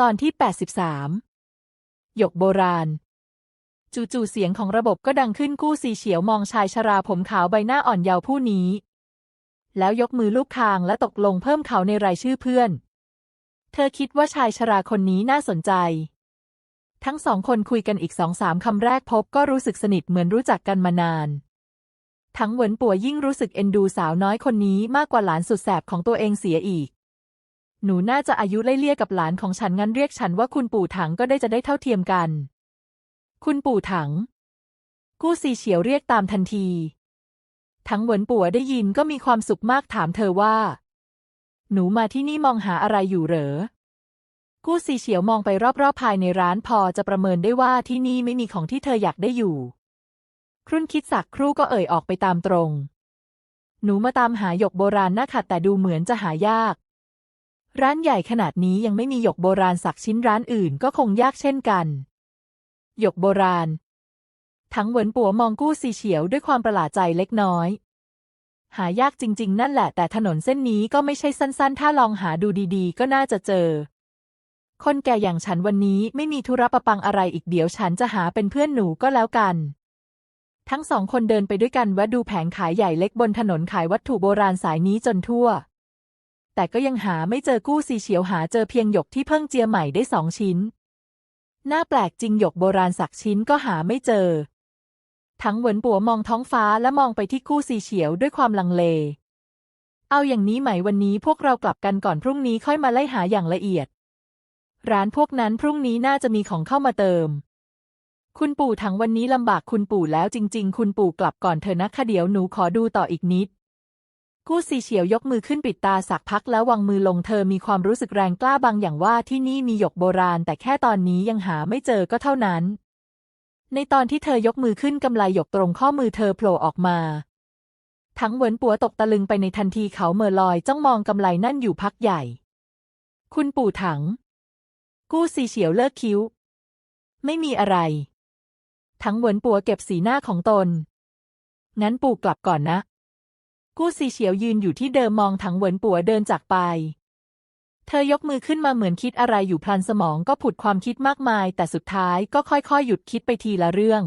ตอนที่ 83 หยกโบราณ จู่ๆเสียงของระบบก็ดังขึ้นกู้สีเฉียวมองชายชราผมขาวใบหน้าอ่อนเยาว์ผู้นี้ แล้วยกมือลูบคางและตกลงเพิ่มเขาในรายชื่อเพื่อน เธอคิดว่าชายชราคนนี้น่าสนใจ ทั้งสองคนคุยกันอีกสองสามคำแรกพบก็รู้สึกสนิทเหมือนรู้จักกันมานาน ทั้งเหวินปัวยิ่งรู้สึกเอ็นดูสาวน้อยคนนี้มากกว่าหลานสุดแสบของตัวเองเสียอีก หนูน่าจะอายุไล่เลี่ยกับหลานของฉันงั้นเรียกฉันว่าคุณปู่ถังก็ได้จะได้เท่าเทียมกัน คุณปู่ถัง กู้ซีเฉียวเรียกตามทันที ทั้งเหวินปัวได้ยินก็มีความสุขมากถามเธอว่า หนูมาที่นี่มองหาอะไรอยู่เหรอ กู้ซีเฉียวมองไปรอบๆภายในร้านพอจะประเมินได้ว่าที่นี่ไม่มีของที่เธออยากได้อยู่ ครุ่นคิดสักครู่ก็เอ่ยออกไปตามตรง หนูมาตามหาหยกโบราณน่าขัดแต่ดูเหมือนจะหายาก ร้านใหญ่ขนาดนี้ยังไม่มีหยกโบราณสักชิ้นร้านอื่นก็คงยากเช่นกัน หยกโบราณ ทั้งเหวินปัวมองกู้ซีเฉียวด้วยความประหลาดใจเล็กน้อย หายากจริง ๆ นั่นแหละ แต่ถนนเส้นนี้ก็ไม่ใช่สั้น ๆ ถ้าลองหาดูดีๆ ก็น่าจะเจอ คนแก่อย่างฉันวันนี้ไม่มีธุระประปังอะไรอีกเดี๋ยวฉันจะหาเป็นเพื่อนหนูก็แล้วกันทั้งสองคนเดินไปด้วยกันแวะดูแผงขายใหญ่เล็กบนถนนขายวัตถุโบราณสายนี้จนทั่ว แต่ก็ยังหาไม่เจอกู้ซีเฉียวหาเจอเพียงหยกที่เพิ่งเจียใหม่ได้สองชิ้น น่าแปลกจริงหยกโบราณสักชิ้นก็หาไม่เจอ ทั้งเหวินปัวมองท้องฟ้าและมองไปที่กู้ซีเฉียวด้วยความลังเล เอาอย่างนี้ไหมวันนี้พวกเรากลับกันก่อนพรุ่งนี้ค่อยมาไล่หาอย่างละเอียด ร้านพวกนั้นพรุ่งนี้น่าจะมีของเข้ามาเติม คุณปู่ทั้งวันนี้ลำบากคุณปู่แล้วจริง ๆ คุณปู่กลับก่อนเถอะนะคะเดี๋ยวหนูขอดูต่ออีกนิด กู้ซีเฉียวยกมือขึ้นปิดตาสักพักแล้ววางมือลงเธอมีความรู้สึกแรงกล้าบางอย่างว่าที่นี่มีหยกโบราณ แต่แค่ตอนนี้ยังหาไม่เจอก็เท่านั้น ในตอนที่เธอยกมือขึ้นกำไลหยกตรงข้อมือเธอโผล่ออกมา ทั้งเหวินปัวตกตะลึงไปในทันทีเขาเมื่อลอยจ้องมองกำไลนั่นอยู่พักใหญ่ คุณปู่ถัง กู้ซีเฉียวเลิกคิ้ว ไม่มีอะไร ทั้งเหวินปัวเก็บสีหน้าของตนงั้นปู่กลับก่อนนะ กู้ซีเฉียวยืนอยู่ที่เดิมมองถังเหวินปัวเดินจากไป เธอยกมือขึ้นมาเหมือนคิดอะไรอยู่พลันสมองก็ผุดความคิดมากมาย แต่สุดท้ายก็ค่อยๆ หยุดคิดไปทีละเรื่อง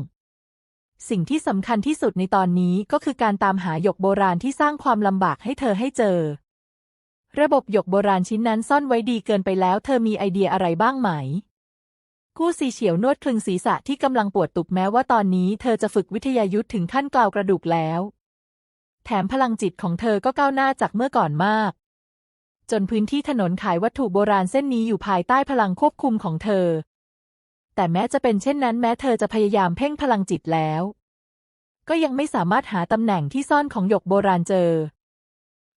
สิ่งที่สำคัญที่สุดในตอนนี้ก็คือการตามหาหยกโบราณที่สร้างความลำบากให้เธอให้เจอ ระบบหยกโบราณชิ้นนั้นซ่อนไว้ดีเกินไปแล้ว เธอมีไอเดียอะไรบ้างไหมกู้ซีเฉียวนวดคลึงศีรษะที่กำลังปวดตุกแม้ว่าตอนนี้เธอจะฝึกวิทยายุทธถึงขั้นกล่าวกระดูกแล้ว แถมพลังจิตของเธอก็ก้าวหน้าจากเมื่อก่อนมาก จนพื้นที่ถนนขายวัตถุโบราณเส้นนี้อยู่ภายใต้พลังควบคุมของเธอ แต่แม้จะเป็นเช่นนั้นแม้เธอจะพยายามเพ่งพลังจิตแล้ว ก็ยังไม่สามารถหาตำแหน่งที่ซ่อนของหยกโบราณเจอ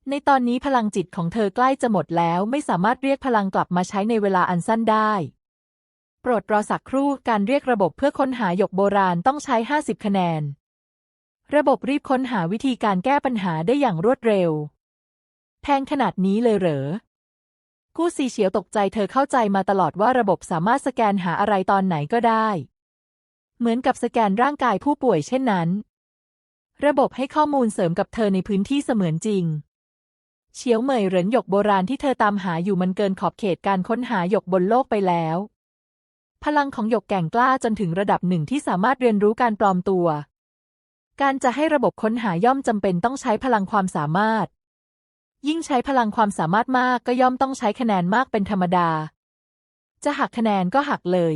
ในตอนนี้พลังจิตของเธอใกล้จะหมดแล้วไม่สามารถเรียกพลังกลับมาใช้ในเวลาอันสั้นได้โปรดรอสักครู่การเรียกระบบเพื่อค้นหาหยกโบราณต้องใช้ 50 คะแนน ระบบรีบค้นหาวิธีการแก้ปัญหาได้อย่างรวดเร็ว แพงขนาดนี้เลยเหรอ กู้ซีเฉียวตกใจเธอเข้าใจมาตลอดว่าระบบสามารถสแกนหาอะไรตอนไหนก็ได้ เหมือนกับสแกนร่างกายผู้ป่วยเช่นนั้น ระบบให้ข้อมูลเสริมกับเธอในพื้นที่เสมือนจริง เฉียวเหมยเหรินหยกโบราณที่เธอตามหาอยู่มันเกินขอบเขตการค้นหาหยกบนโลกไปแล้ว พลังของหยกแก่งกล้าจนถึงระดับหนึ่งที่สามารถเรียนรู้การปลอมตัว การจะให้ระบบค้นหาย่อมจำเป็นต้องใช้พลังความสามารถ ยิ่งใช้พลังความสามารถมากก็ย่อมต้องใช้คะแนนมากเป็นธรรมดา จะหักคะแนนก็หักเลย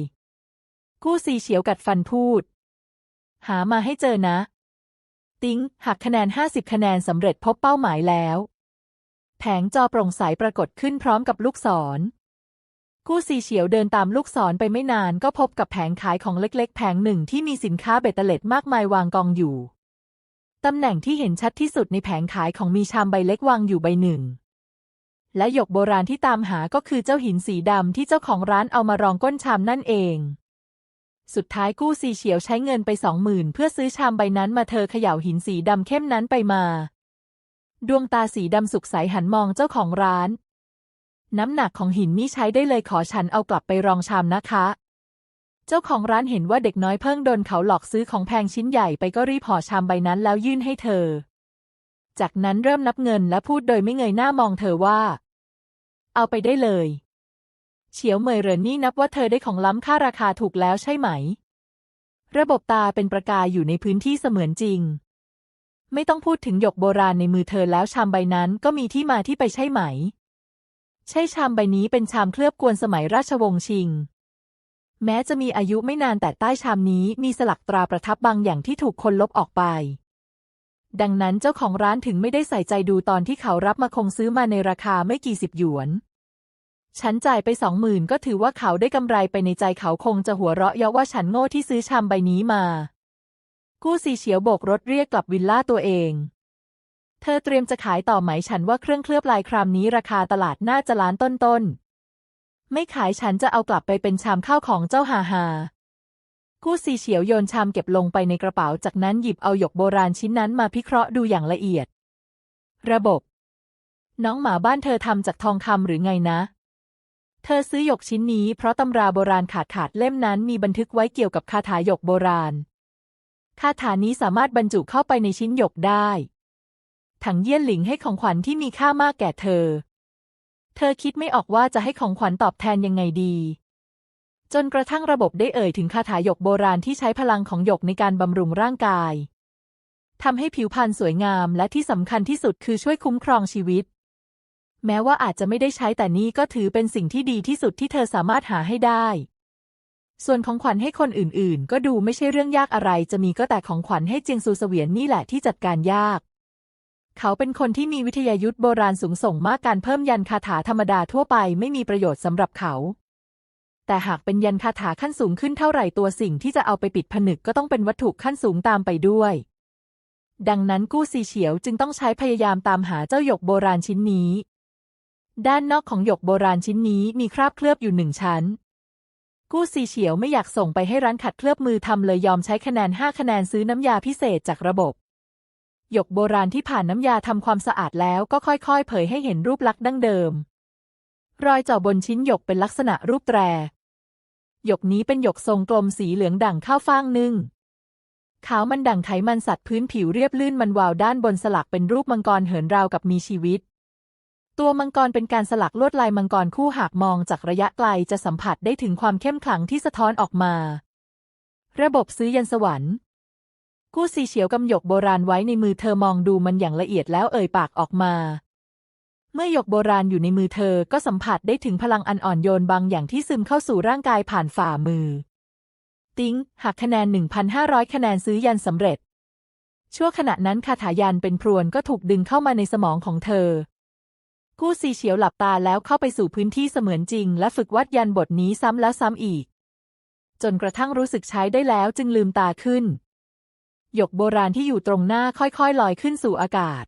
กู้ซีเฉียวกัดฟันพูด หามาให้เจอนะ ติ้งหักคะแนน 50 คะแนนสำเร็จพบเป้าหมายแล้ว แผงจอโปร่งใสปรากฏขึ้นพร้อมกับลูกศรกู้ซีเฉียวเดินตามลูกศรไปไม่นานก็พบกับแผงขายของเล็กๆ แผงหนึ่งที่มีสินค้าเบตเตเล็ดมากมายวางกองอยู่ ตำแหน่งที่เห็นชัดที่สุดในแผงขายของมีชามใบเล็กวางอยู่ใบหนึ่ง และหยกโบราณที่ตามหาก็คือเจ้าหินสีดำที่เจ้าของร้านเอามารองก้นชามนั่นเอง สุดท้ายกู้ซีเฉียวใช้เงินไปสองหมื่นเพื่อซื้อชามใบนั้นมาเธอเขย่าหินสีดำเข้มนั้นไปมา ดวงตาสีดำสุกใสหันมองเจ้าของร้าน น้ำหนักของหินนี่ใช้ได้เลยขอฉันเอากลับไปรองชามนะคะ เจ้าของร้านเห็นว่าเด็กน้อยเพิ่งโดนเขาหลอกซื้อของแพงชิ้นใหญ่ไปก็รีบห่อชามใบนั้นแล้วยื่นให้เธอ จากนั้นเริ่มนับเงินและพูดโดยไม่เงยหน้ามองเธอว่า เอาไปได้เลย เฉียวเมยเรนนี่นับว่าเธอได้ของล้ำค่าราคาถูกแล้วใช่ไหม ระบบตาเป็นประกายอยู่ในพื้นที่เสมือนจริง ไม่ต้องพูดถึงหยกโบราณในมือเธอแล้วชามใบนั้นก็มีที่มาที่ไปใช่ไหม ใช่ชามใบนี้เป็นชามเคลือบกวนสมัยราชวงศ์ชิง แม้จะมีอายุไม่นานแต่ใต้ชามนี้มีสลักตราประทับบางอย่างที่ถูกคนลบออกไป ดังนั้นเจ้าของร้านถึงไม่ได้ใส่ใจดูตอนที่เขารับมาคงซื้อมาในราคาไม่กี่สิบหยวนฉันจ่ายไปสองหมื่นก็ถือว่าเขาได้กำไรไปในใจเขาคงจะหัวเราะเยาะว่าฉันโง่ที่ซื้อชามใบนี้มา กู้ซีเฉียวโบกรถเรียกกลับวิลล่าตัวเอง เธอเตรียมจะขายต่อไหมฉันว่าเครื่องเคลือบลายครามนี้ราคาตลาดน่าจะล้านต้นๆ ไม่ขายฉันจะเอากลับไปเป็นชามข้าวของเจ้าฮาฮากู้ซีเฉียวโยนชามเก็บลงไปในกระเป๋า จากนั้นหยิบเอาหยกโบราณชิ้นนั้นมาพิเคราะห์ดูอย่างละเอียด ระบบ น้องหมาบ้านเธอทำจากทองคำหรือไงนะ เธอซื้อหยกชิ้นนี้เพราะตำราโบราณขาดขาดเล่มนั้นมีบันทึกไว้เกี่ยวกับคาถาหยกโบราณ คาถานี้สามารถบรรจุเข้าไปในชิ้นหยกได้ ถังเยี่ยนหลิงให้ของขวัญที่มีค่ามากแก่เธอ เธอคิดไม่ออกว่าจะให้ของขวัญตอบแทนยังไงดี จนกระทั่งระบบได้เอ่ยถึงคาถาหยกโบราณที่ใช้พลังของหยกในการบำรุงร่างกายทำให้ผิวพรรณสวยงามและที่สำคัญที่สุดคือช่วยคุ้มครองชีวิต แม้ว่าอาจจะไม่ได้ใช้แต่นี่ก็ถือเป็นสิ่งที่ดีที่สุดที่เธอสามารถหาให้ได้ ส่วนของขวัญให้คนอื่นๆ ก็ดูไม่ใช่เรื่องยากอะไร จะมีก็แต่ของขวัญให้เจียงซูเสวียนนี่แหละที่จัดการยาก เขาเป็นคนที่มีวิทยายุทธโบราณสูงส่งมากการเพิ่มยันคาถาธรรมดาทั่วไปไม่มีประโยชน์สำหรับเขา แต่หากเป็นยันคาถาขั้นสูงขึ้นเท่าไหร่ตัวสิ่งที่จะเอาไปปิดผนึกก็ต้องเป็นวัตถุขั้นสูงตามไปด้วย ดังนั้นกู้ซีเฉียวจึงต้องใช้พยายามตามหาเจ้าหยกโบราณชิ้นนี้ ด้านนอกของหยกโบราณชิ้นนี้มีคราบเคลือบอยู่หนึ่งชั้น กู้ซีเฉียวไม่อยากส่งไปให้ร้านขัดเคลือบมือทำเลยยอมใช้คะแนน5คะแนนซื้อน้ำยาพิเศษจากระบบ หยกโบราณที่ผ่านน้ำยาทำความสะอาดแล้วก็ค่อยๆ เผยให้เห็นรูปลักษณ์ดั้งเดิม รอยเจาะบนชิ้นหยกเป็นลักษณะรูปแตร หยกนี้เป็นหยกทรงกลมสีเหลืองด่างข้าวฟ่างนึ่ง ขาวมันดั่งไขมันสัตว์พื้นผิวเรียบลื่นมันวาวด้านบนสลักเป็นรูปมังกรเหินราวกับมีชีวิต ตัวมังกรเป็นการสลักลวดลายมังกรคู่หากมองจากระยะไกลจะสัมผัสได้ถึงความเข้มขลังที่สะท้อนออกมา ระบบซื้อยันสวรรค์ กู้ซีเฉียวกำหยกโบราณไว้ในมือเธอมองดูมันอย่างละเอียดแล้วเอ่ยปากออกมา เมื่อหยกโบราณอยู่ในมือเธอก็สัมผัสได้ถึงพลังอันอ่อนโยนบางอย่างที่ซึมเข้าสู่ร่างกายผ่านฝ่ามือ ติ้งหักคะแนน 1,500 คะแนนซื้อยันสำเร็จ ชั่วขณะนั้นคาถายันเป็นพรวนก็ถูกดึงเข้ามาในสมองของเธอ กู้ซีเฉียวหลับตาแล้วเข้าไปสู่พื้นที่เสมือนจริง และฝึกวัดยันบทนี้ซ้ำแล้วซ้ำอีก จนกระทั่งรู้สึกใช้ได้แล้วจึงลืมตาขึ้น หยกโบราณที่อยู่ตรงหน้าค่อยๆ ลอยขึ้นสู่อากาศ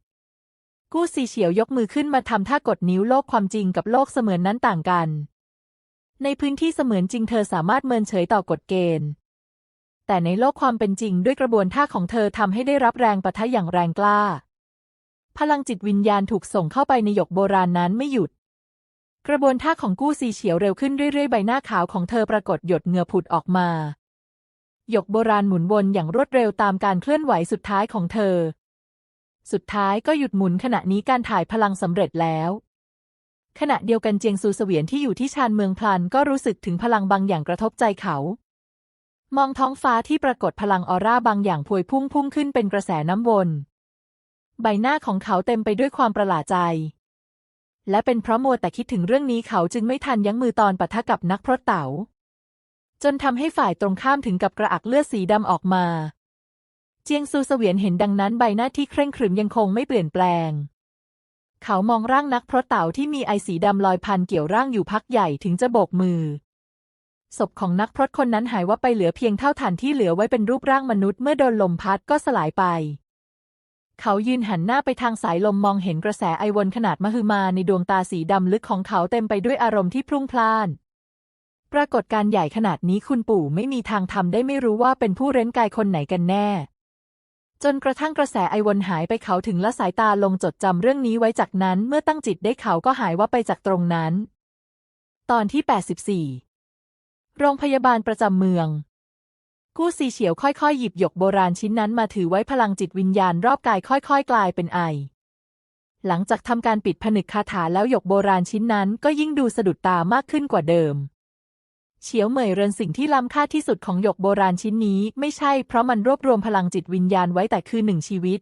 กู้ซีเฉียวยกมือขึ้นมาทำท่ากดนิ้วโลกความจริงกับโลกเสมือนนั้นต่างกัน ในพื้นที่เสมือนจริงเธอสามารถเมินเฉยต่อกฎเกณฑ์ แต่ในโลกความเป็นจริงด้วยกระบวนท่าของเธอทำให้ได้รับแรงปะทะอย่างแรงกล้า พลังจิตวิญญาณถูกส่งเข้าไปในหยกโบราณนั้นไม่หยุด กระบวนท่าของกู้ซีเฉียวเร็วขึ้นเรื่อยๆ ใบหน้าขาวของเธอปรากฏหยดเหงื่อผุดออกมา หยกโบราณหมุนวนอย่างรวดเร็วตามการเคลื่อนไหวสุดท้ายของเธอ สุดท้ายก็หยุดหมุนขณะนี้การถ่ายพลังสำเร็จแล้ว ขณะเดียวกันเจียงซูเสวียนที่อยู่ที่ชานเมืองพลันก็รู้สึกถึงพลังบางอย่างกระทบใจเขา มองท้องฟ้าที่ปรากฏพลังออร่าบางอย่างพวยพุ่งพุ่งขึ้นเป็นกระแสน้ำวน ใบหน้าของเขาเต็มไปด้วยความประหลาดใจ และเป็นเพราะมัวแต่คิดถึงเรื่องนี้เขาจึงไม่ทันยั้งมือตอนปะทะกับนักพรตเต๋า จนทำให้ฝ่ายตรงข้ามถึงกับกระอักเลือดสีดำออกมา เจียงซูเสวียนเห็นดังนั้นใบหน้าที่เคร่งขรึมยังคงไม่เปลี่ยนแปลง เขามองร่างนักพรตเต๋าที่มีไอสีดำลอยพันเกี่ยวร่างอยู่พักใหญ่ถึงจะโบกมือ ศพของนักพรตคนนั้นหายว่าไปเหลือเพียงเท่าฐานที่เหลือไว้เป็นรูปร่างมนุษย์เมื่อโดนลมพัดก็สลายไปเขายืนหันหน้าไปทางสายลมมองเห็นกระแสไอวนขนาดมหึมาในดวงตาสีดำลึกของเขาเต็มไปด้วยอารมณ์ที่พรุ่งพล่าน รากฏการใหญ่ขนาดนี้คุณปู่ไม่มีทางทำได้ไม่รู้ว่าเป็นผู้เร้นกายคนไหนกันแน่ จนกระทั่งกระแสไอวนหายไปเขาถึงละสายตาลงจดจำเรื่องนี้ไว้จากนั้นเมื่อตั้งจิตได้เขาก็หายว่าไปจากตรงนั้น ตอนที่ 84 โรงพยาบาลประจำเมืองกู้ซีเฉียวค่อยๆ หยิบหยกโบราณชิ้นนั้นมาถือไว้พลังจิตวิญญาณรอบกายค่อยๆ กลายเป็นไอ หลังจากทำการปิดผนึกคาถาแล้วหยกโบราณชิ้นนั้นก็ยิ่งดูสะดุดตามากขึ้นกว่าเดิม เฉียวเหมยเรินสิ่งที่ล้ำค่าที่สุดของหยกโบราณชิ้นนี้ ไม่ใช่เพราะมันรวบรวมพลังจิตวิญญาณไว้แต่คือหนึ่งชีวิต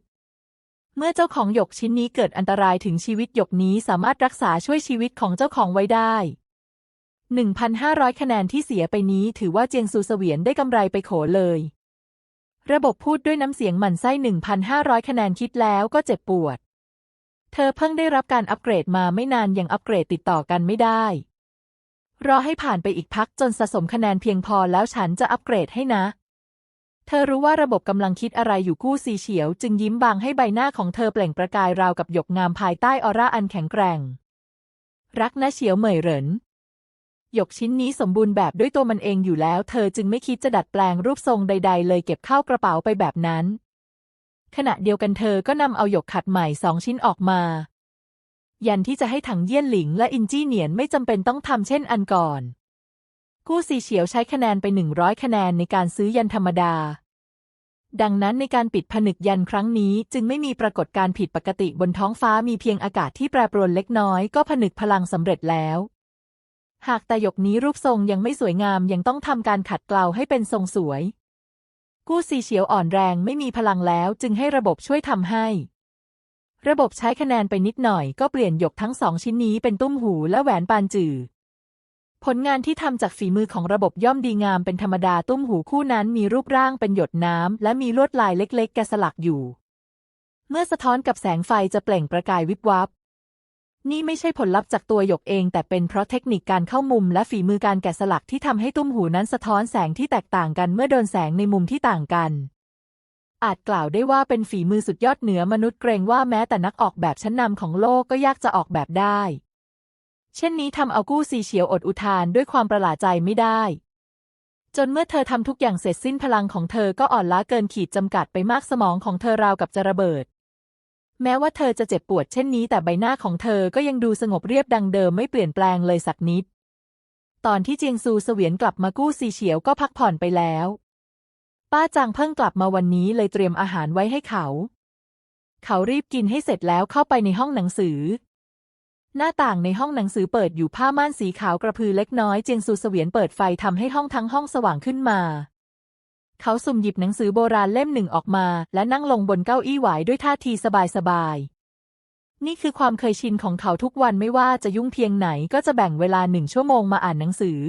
เมื่อเจ้าของหยกชิ้นนี้เกิดอันตรายถึงชีวิตหยกนี้สามารถรักษาช่วยชีวิตของเจ้าของไว้ได้ 1,500 คะแนนที่เสียไปนี้ถือว่าเจียงซูเสวียนได้กำไรไปโขเลย ระบบพูดด้วยน้ำเสียงหมั่นไส้ 1,500 คะแนนคิดแล้วก็เจ็บปวด เธอเพิ่งได้รับการอัปเกรดมาไม่นานยังอัปเกรดติดต่อกันไม่ได้ รอให้ผ่านไปอีกพักจนสะสมคะแนนเพียงพอแล้วฉันจะอัปเกรดให้นะ เธอรู้ว่าระบบกำลังคิดอะไรอยู่กู้ซีเฉียว จึงยิ้มบางให้ใบหน้าของเธอเปล่งประกายราวกับหยกงามภายใต้ออร่าอันแข็งแกร่ง รักนะเฉียวเหมยเหรินหยกชิ้นนี้สมบูรณ์แบบด้วยตัวมันเองอยู่แล้ว เธอจึงไม่คิดจะดัดแปลงรูปทรงใด ๆ เลยเก็บเข้ากระเป๋าไปแบบนั้น ขณะเดียวกันเธอก็นำเอาหยกขัดใหม่สองชิ้นออกมา ยันที่จะให้ถังเยี่ยนหลิงและอินจี้เหนียนไม่จำเป็นต้องทำเช่นอันก่อน กู้ซีเฉียวใช้คะแนนไป 100 คะแนนในการซื้อยันธรรมดา ดังนั้นในการปิดผนึกยันครั้งนี้จึงไม่มีปรากฏการณ์ผิดปกติบนท้องฟ้ามีเพียงอากาศที่แปรปรวนเล็กน้อยก็ผนึกพลังสำเร็จแล้วหากแต่หยกนี้รูปทรงยังไม่สวยงามยังต้องทำการขัดเกลาให้เป็นทรงสวย กู้ซีเฉียวอ่อนแรงไม่มีพลังแล้วจึงให้ระบบช่วยทำให้ ระบบใช้คะแนนไปนิดหน่อยก็เปลี่ยนหยกทั้งสองชิ้นนี้เป็นตุ้มหูและแหวนปานจือผลงานที่ทำจากฝีมือของระบบย่อมดีงามเป็นธรรมดาตุ้มหูคู่นั้นมีรูปร่างเป็นหยดน้ำและมีลวดลายเล็กๆ แกะสลักอยู่ เมื่อสะท้อนกับแสงไฟจะเปล่งประกายวิบวับ นี่ไม่ใช่ผลลัพธ์จากตัวหยกเอง แต่เป็นเพราะเทคนิคการเข้ามุมและฝีมือการแกะสลักที่ทำให้ตุ้มหูนั้นสะท้อนแสงที่แตกต่างกันเมื่อโดนแสงในมุมที่ต่างกัน อาจกล่าวได้ว่าเป็นฝีมือสุดยอดเหนือมนุษย์เกรงว่าแม้แต่นักออกแบบชั้นนำของโลกก็ยากจะออกแบบได้ เช่นนี้ทำเอากู้ซีเฉียวอดอุทานด้วยความประหลาดใจไม่ได้ จนเมื่อเธอทำทุกอย่างเสร็จสิ้นพลังของเธอก็อ่อนล้าเกินขีดจำกัดไปมากสมองของเธอราวกับจะระเบิด แม้ว่าเธอจะเจ็บปวดเช่นนี้แต่ใบหน้าของเธอก็ยังดูสงบเรียบดังเดิมไม่เปลี่ยนแปลงเลยสักนิด ตอนที่เจียงซูเสวียนกลับมากู้ซีเฉียวก็พักผ่อนไปแล้ว ป้าจางเพิ่งกลับมาวันนี้เลยเตรียมอาหารไว้ให้เขา เขารีบกินให้เสร็จแล้วเข้าไปในห้องหนังสือ หน้าต่างในห้องหนังสือเปิดอยู่ผ้าม่านสีขาวกระพือเล็กน้อยเจียงซูเสวียนเปิดไฟทำให้ห้องทั้งห้องสว่างขึ้นมาเขาสุ่มหยิบหนังสือโบราณเล่มหนึ่งออกมา และนั่งลงบนเก้าอี้หวายด้วยท่าทีสบายๆ นี่คือความเคยชินของเขาทุกวันไม่ว่าจะยุ่งเพียงไหนก็จะแบ่งเวลาหนึ่งชั่วโมงมาอ่านหนังสือ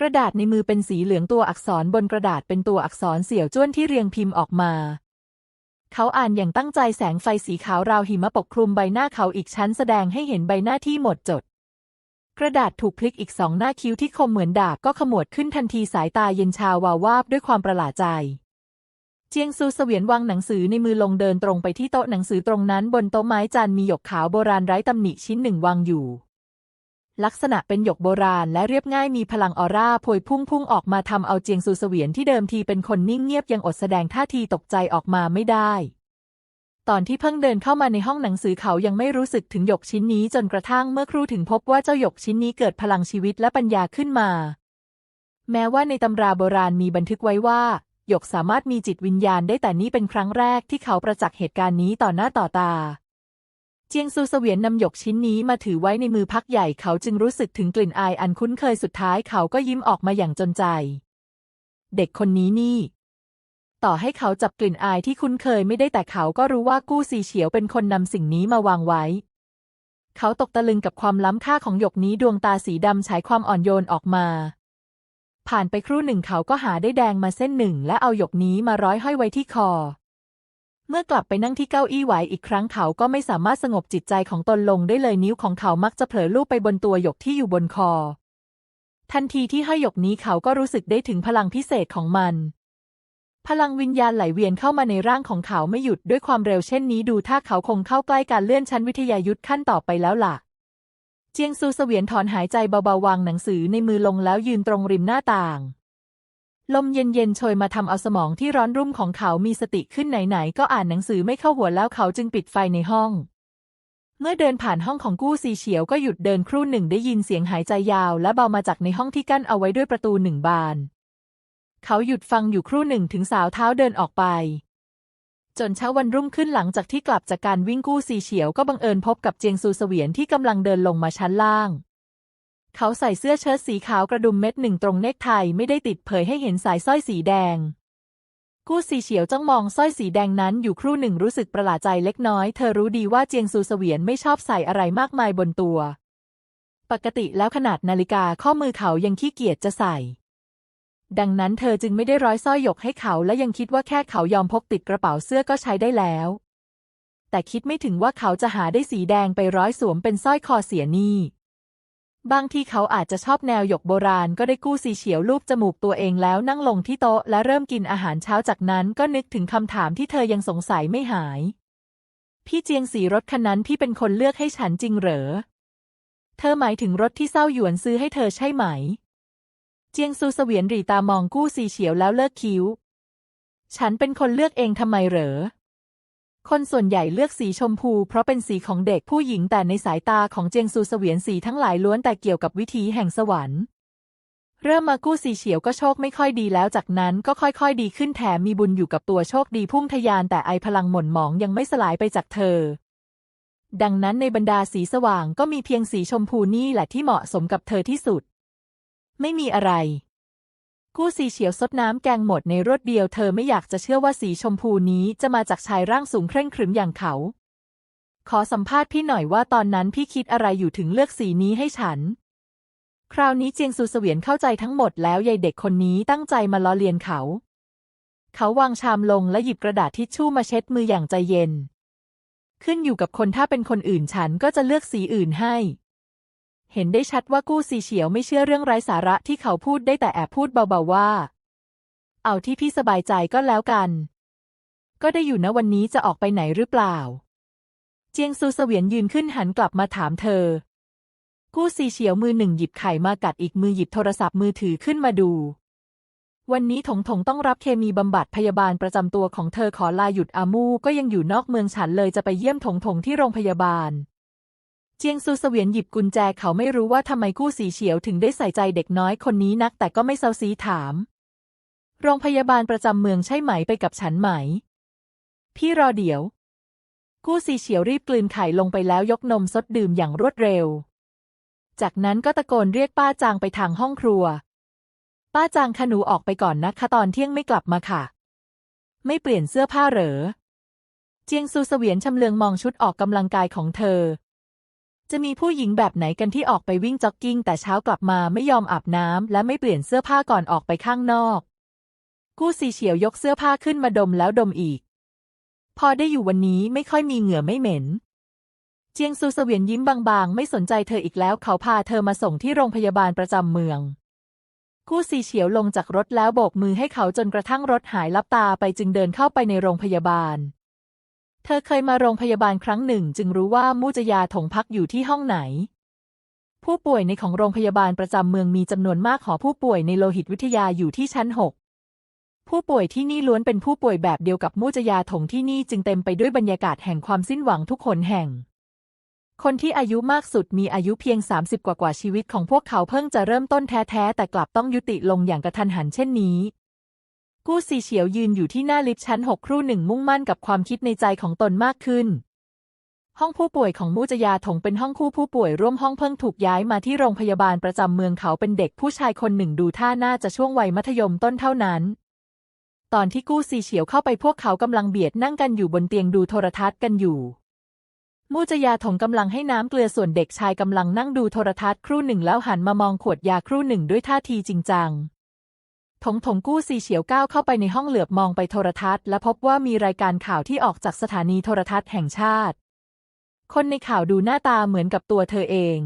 กระดาษในมือเป็นสีเหลืองตัวอักษรบนกระดาษเป็นตัวอักษรเสี่ยวจ้วนที่เรียงพิมพ์ออกมา เขาอ่านอย่างตั้งใจแสงไฟสีขาวราวหิมะปกคลุมใบหน้าเขาอีกชั้นแสดงให้เห็นใบหน้าที่หมดจด กระดาษถูกพลิกอีกสองหน้าคิ้วที่คมเหมือนดาบก็ขมวดขึ้นทันทีสายตาเย็นชาวาวาบด้วยความประหลาดใจ เจียงซูเสวียนวางหนังสือในมือลงเดินตรงไปที่โต๊ะหนังสือตรงนั้นบนโต๊ะไม้จันมีหยกขาวโบราณไร้ตำหนิชิ้นหนึ่งวางอยู่ ลักษณะเป็นหยกโบราณและเรียบง่ายมีพลังออร่าพวยพุ่งพุ่งออกมาทำเอาเจียงซูเสวียนที่เดิมทีเป็นคนนิ่งเงียบยังอดแสดงท่าทีตกใจออกมาไม่ได้ ตอนที่เพิ่งเดินเข้ามาในห้องหนังสือเขายังไม่รู้สึกถึงหยกชิ้นนี้จนกระทั่งเมื่อครู่ถึงพบว่าเจ้าหยกชิ้นนี้เกิดพลังชีวิตและปัญญาขึ้นมา แม้ว่าในตำราโบราณมีบันทึกไว้ว่า หยกสามารถมีจิตวิญญาณได้แต่นี่เป็นครั้งแรกที่เขาประจักษ์เหตุการณ์นี้ต่อหน้าต่อตา เจียงซูเสวียนนำหยกชิ้นนี้มาถือไว้ในมือพักใหญ่เขาจึงรู้สึกถึงกลิ่นอายอันคุ้นเคยสุดท้ายเขาก็ยิ้มออกมาอย่างจนใจ เด็กคนนี้นี่ ต่อให้เขาจับกลิ่นอายที่คุ้นเคยไม่ได้แต่เขาก็รู้ว่ากู้ซีเฉียวเป็นคนนำสิ่งนี้มาวางไว้ เขาตกตะลึงกับความล้ำค่าของหยกนี้ดวงตาสีดำฉายความอ่อนโยนออกมา ผ่านไปครู่หนึ่งเขาก็หาได้แดงมาเส้นหนึ่ง และเอาหยกนี้มาร้อยห้อยไว้ที่คอ เมื่อกลับไปนั่งที่เก้าอี้ไหวอีกครั้งเขาก็ไม่สามารถสงบจิตใจของตนลงได้เลยนิ้วของเขามักจะเผลอลูบไปบนตัวหยกที่อยู่บนคอ ทันทีที่ห้อยหยกนี้เขาก็รู้สึกได้ถึงพลังพิเศษของมัน พลังวิญญาณไหลเวียนเข้ามาในร่างของเขาไม่หยุดด้วยความเร็วเช่นนี้ดูถ้าเขาคงเข้าใกล้การเลื่อนชั้นวิทยายุทธขั้นต่อไปแล้วล่ะ เจียงซูเสวียนถอนหายใจเบาๆวางหนังสือในมือลงแล้วยืนตรงริมหน้าต่าง ลมเย็นๆโชยมาทำเอาสมองที่ร้อนรุ่มของเขามีสติขึ้นไหนๆก็อ่านหนังสือไม่เข้าหัวแล้วเขาจึงปิดไฟในห้อง เมื่อเดินผ่านห้องของกู้ซีเฉียวก็หยุดเดินครู่หนึ่งได้ยินเสียงหายใจยาวและเบามาจากในห้องที่กั้นเอาไว้ด้วยประตูหนึ่งบาน เขาหยุดฟังอยู่ครู่หนึ่งถึงสาวเท้าเดินออกไป จนเช้าวันรุ่งขึ้นหลังจากที่กลับจากการวิ่งกู้ซีเฉียวก็บังเอิญพบกับเจียงซูเสวียนที่กำลังเดินลงมาชั้นล่าง เขาใส่เสื้อเชิ้ตสีขาวกระดุมเม็ดหนึ่งตรงเนกไทไม่ได้ติดเผยให้เห็นสายสร้อยสีแดง กู้ซีเฉียวจ้องมองสร้อยสีแดงนั้นอยู่ครู่หนึ่งรู้สึกประหลาดใจเล็กน้อย เธอรู้ดีว่าเจียงซูเสวียนไม่ชอบใส่อะไรมากมายบนตัว ปกติแล้วขนาดนาฬิกาข้อมือเขายังขี้เกียจจะใส่ ดังนั้นเธอจึงไม่ได้ร้อยสร้อยหยกให้เขาและยังคิดว่าแค่เขายอมพกติดกระเป๋าเสื้อก็ใช้ได้แล้ว แต่คิดไม่ถึงว่าเขาจะหาได้สีแดงไปร้อยสวมเป็นสร้อยคอเสียนี่ บางทีเขาอาจจะชอบแนวหยกโบราณก็ได้กู้สีเฉียวลูบจมูกตัวเองแล้วนั่งลงที่โต๊ะและเริ่มกินอาหารเช้าจากนั้นก็นึกถึงคำถามที่เธอยังสงสัยไม่หาย พี่เจียงสีรถคันนั้นพี่เป็นคนเลือกให้ฉันจริงเหรอ เธอหมายถึงรถที่เศร้าหยวนซื้อให้เธอใช่ไหม เจียงซูเสวียนหรีตามองกู้สีเฉียวแล้วเลิกคิ้ว ฉันเป็นคนเลือกเองทำไมเหรอ คนส่วนใหญ่เลือกสีชมพู เพราะเป็นสีของเด็กผู้หญิงแต่ในสายตาของเจียงซูเสวียนสีทั้งหลายล้วนแต่เกี่ยวกับวิถีแห่งสวรรค์เริ่มมากู้สีเฉียวก็โชคไม่ค่อยดีแล้วจากนั้นก็ค่อยๆ ดีขึ้นแถมมีบุญอยู่กับตัวโชคดีพุ่งทะยานแต่ไอพลังหม่นหมองยังไม่สลายไปจากเธอ ดังนั้นในบรรดาสีสว่างก็มีเพียงสีชมพูนี่แหละที่เหมาะสมกับเธอที่สุด ไม่มีอะไร กู้สีเฉียวซดน้ำแกงหมดในรวดเดียวเธอไม่อยากจะเชื่อว่าสีชมพูนี้จะมาจากชายร่างสูงเคร่งครึมอย่างเขา ขอสัมภาษณ์พี่หน่อยว่าตอนนั้นพี่คิดอะไรอยู่ถึงเลือกสีนี้ให้ฉัน คราวนี้เจียงซูเสวียนเข้าใจทั้งหมดแล้วยายเด็กคนนี้ตั้งใจมาล้อเลียนเขา เขาวางชามลงและหยิบกระดาษทิชชู่มาเช็ดมืออย่างใจเย็น ขึ้นอยู่กับคนถ้าเป็นคนอื่นฉันก็จะเลือกสีอื่นให้ เห็นได้ชัดว่ากู้ซีเฉียวไม่เชื่อเรื่องไร้สาระที่เขาพูดได้แต่แอบพูดเบาๆว่า เอาที่พี่สบายใจก็แล้วกัน ก็ได้อยู่นะวันนี้จะออกไปไหนหรือเปล่า เจียงซูเสวียนยืนขึ้นหันกลับมาถามเธอ กู้ซีเฉียวมือหนึ่งหยิบไข่มากัดอีกมือหยิบโทรศัพท์มือถือขึ้นมาดู วันนี้ถงถงต้องรับเคมีบำบัดพยาบาลประจำตัวของเธอขอลาหยุดอามูก็ยังอยู่นอกเมืองฉันเลยจะไปเยี่ยมถงถงที่โรงพยาบาล เจียงซูเสวียนหยิบกุญแจเขาไม่รู้ว่าทำไมกู้สีเฉียวถึงได้ใส่ใจเด็กน้อยคนนี้นัก แต่ก็ไม่เซาซีถาม โรงพยาบาลประจำเมืองใช่ไหมไปกับฉันไหม พี่รอเดี๋ยวกู้สีเฉียวรีบกลืนไข่ลงไปแล้วยกนมซดดื่มอย่างรวดเร็ว จากนั้นก็ตะโกนเรียกป้าจางไปทางห้องครัว ป้าจางขนูออกไปก่อนนะคะตอนเที่ยงไม่กลับมาค่ะ ไม่เปลี่ยนเสื้อผ้าเหรอ เจียงซูเสวียนชำเลืองมองชุดออกกำลังกายของเธอ จะมีผู้หญิงแบบไหนกันที่ออกไปวิ่งจ็อกกิ้งแต่เช้ากลับมาไม่ยอมอาบน้ำและไม่เปลี่ยนเสื้อผ้าก่อนออกไปข้างนอก กู้สีเฉียวยกเสื้อผ้าขึ้นมาดมแล้วดมอีก พอได้อยู่วันนี้ไม่ค่อยมีเหงื่อไม่เหม็น เจียงซูเสวียนยิ้มบางๆ ไม่สนใจเธออีกแล้ว เขาพาเธอมาส่งที่โรงพยาบาลประจำเมืองกู้ซีเฉียวลงจากรถแล้วโบกมือให้เขาจนกระทั่งรถหายลับตาไปจึงเดินเข้าไปในโรงพยาบาล เธอเคยมาโรงพยาบาลครั้งหนึ่ง จึงรู้ว่ามูจยาถงพักอยู่ที่ห้องไหน ผู้ป่วยในของโรงพยาบาลประจำเมืองมีจำนวนมากหอผู้ป่วยในโลหิตวิทยาอยู่ที่ชั้นหกผู้ป่วยที่นี่ล้วนเป็นผู้ป่วยแบบเดียวกับมูจยาถงที่นี่จึงเต็มไปด้วยบรรยากาศแห่งความสิ้นหวังทุกคนแห่ง คนที่อายุมากสุดมีอายุเพียง 30 กว่ากว่าชีวิตของพวกเขาเพิ่งจะเริ่มต้นแท้ๆแต่กลับต้องยุติลงอย่างกระทันหันเช่นนี้ กู้ซีเฉียวยืนอยู่ที่หน้าลิฟต์ชั้นหกครู่หนึ่งมุ่งมั่นกับความคิดในใจของตนมากขึ้น ห้องผู้ป่วยของมูจยาถงเป็นห้องคู่ผู้ป่วยร่วมห้องเพิ่งถูกย้ายมาที่โรงพยาบาลประจำเมืองเขาเป็นเด็กผู้ชายคนหนึ่งดูท่าน่าจะช่วงวัยมัธยมต้นเท่านั้น ตอนที่กู้ซีเฉียวเข้าไปพวกเขากำลังเบียดนั่งกันอยู่บนเตียงดูโทรทัศน์กันอยู่มูจยาถงกำลังให้น้ำเกลือส่วนเด็กชายกำลังนั่งดูโทรทัศน์ครู่หนึ่งแล้วหันมามองขวดยาครู่หนึ่งด้วยท่าทีจริงจัง ถงถงกู้ซีเฉียวก้าวเข้าไปในห้องเหลือบมองไปโทรทัศน์ และพบว่ามีรายการข่าวที่ออกจากสถานีโทรทัศน์แห่งชาติ คนในข่าวดูหน้าตาเหมือนกับตัวเธอเอง